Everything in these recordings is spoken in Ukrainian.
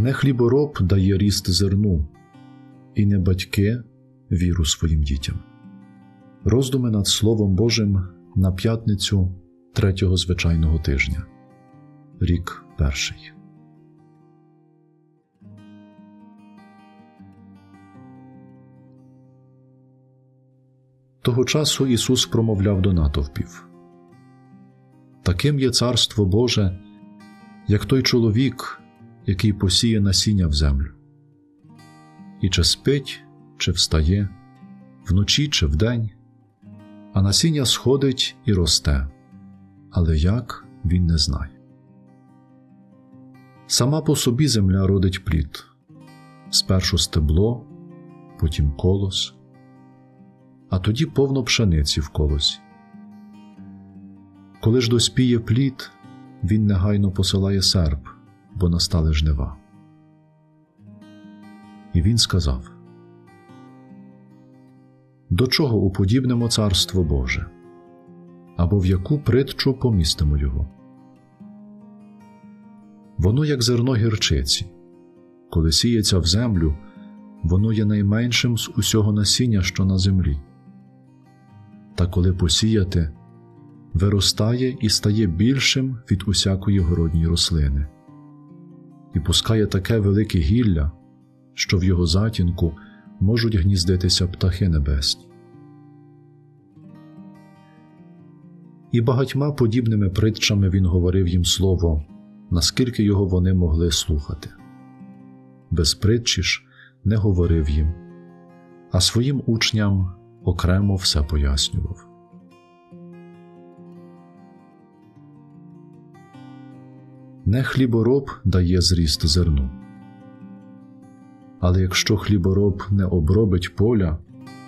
Не хлібороб дає ріст зерну, і не батьки віру своїм дітям. Роздуми над Словом Божим на п'ятницю третього звичайного тижня. Рік перший. Того часу Ісус промовляв до натовпів. Таким є царство Боже, як той чоловік, який посіє насіння в землю. І чи спить, чи встає, вночі чи вдень, а насіння сходить і росте, але як він не знає. Сама по собі земля родить плід, спершу стебло, потім колос, а тоді повно пшениці в колосі. Коли ж доспіє плід, він негайно посилає серп, бо настали жнива. І він сказав: До чого уподібнемо царство Боже? Або в яку притчу помістимо його? Воно як зерно гірчиці, коли сіється в землю, воно є найменшим з усього насіння, що на землі. Та коли посіяти, виростає і стає більшим від усякої городньої рослини, і пускає таке велике гілля, що в його затінку можуть гніздитися птахи небесні. І багатьма подібними притчами він говорив їм слово, наскільки його вони могли слухати. Без притчі ж не говорив їм, а своїм учням окремо все пояснював. Не хлібороб дає зріст зерну. Але якщо хлібороб не обробить поля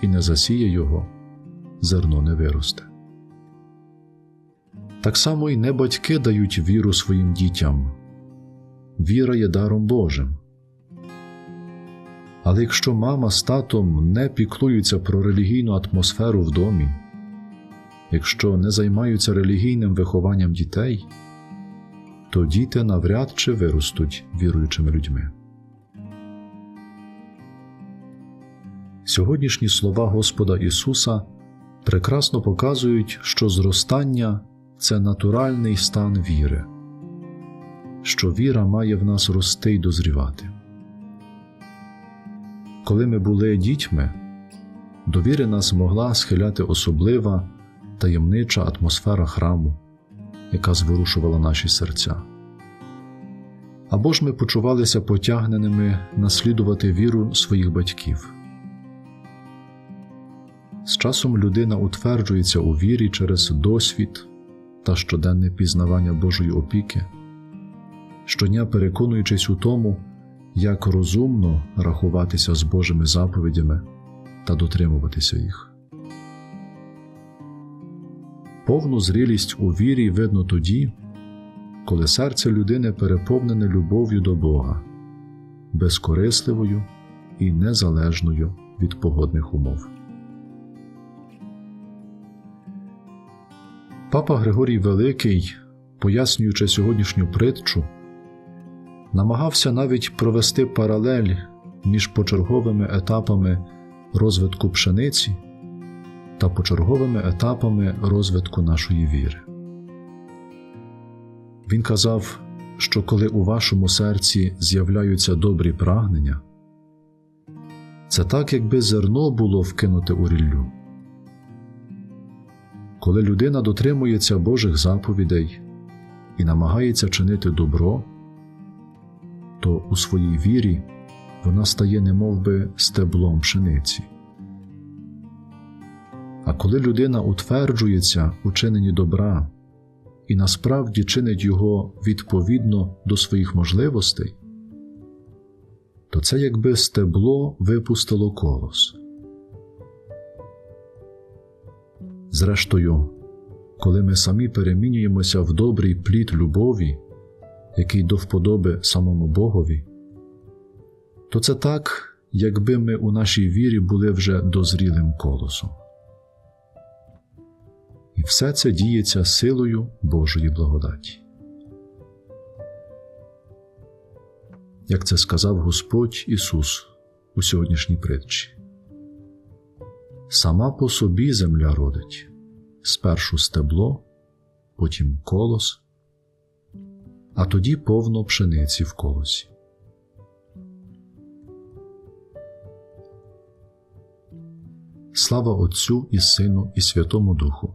і не засіє його, зерно не виросте. Так само й не батьки дають віру своїм дітям. Віра є даром Божим. Але якщо мама з татом не піклуються про релігійну атмосферу в домі, якщо не займаються релігійним вихованням дітей, то діти навряд чи виростуть віруючими людьми. Сьогоднішні слова Господа Ісуса прекрасно показують, що зростання це натуральний стан віри, що віра має в нас рости й дозрівати. Коли ми були дітьми, до віри нас могла схиляти особлива таємнича атмосфера храму, яка зворушувала наші серця. Або ж ми почувалися потягненими наслідувати віру своїх батьків. З часом людина утверджується у вірі через досвід та щоденне пізнавання Божої опіки, щодня переконуючись у тому, як розумно рахуватися з Божими заповідями та дотримуватися їх. Повну зрілість у вірі видно тоді, коли серце людини переповнене любов'ю до Бога, безкорисливою і незалежною від погодних умов. Папа Григорій Великий, пояснюючи сьогоднішню притчу, намагався навіть провести паралель між почерговими етапами розвитку пшениці та почерговими етапами розвитку нашої віри. Він казав, що коли у вашому серці з'являються добрі прагнення, це так, якби зерно було вкинуте у ріллю. Коли людина дотримується Божих заповідей і намагається чинити добро, то у своїй вірі вона стає немовби стеблом пшениці. А коли людина утверджується у чиненні добра і насправді чинить його відповідно до своїх можливостей, то це якби стебло випустило колос. Зрештою, коли ми самі перемінюємося в добрий плід любові, який до вподоби самому Богові, то це так, якби ми у нашій вірі були вже дозрілим колосом. І все це діється силою Божої благодаті. як це сказав Господь Ісус у сьогоднішній притчі. Сама по собі земля родить спершу стебло, потім колос, а тоді повно пшениці в колосі. Слава Отцю і Сину, і Святому Духу,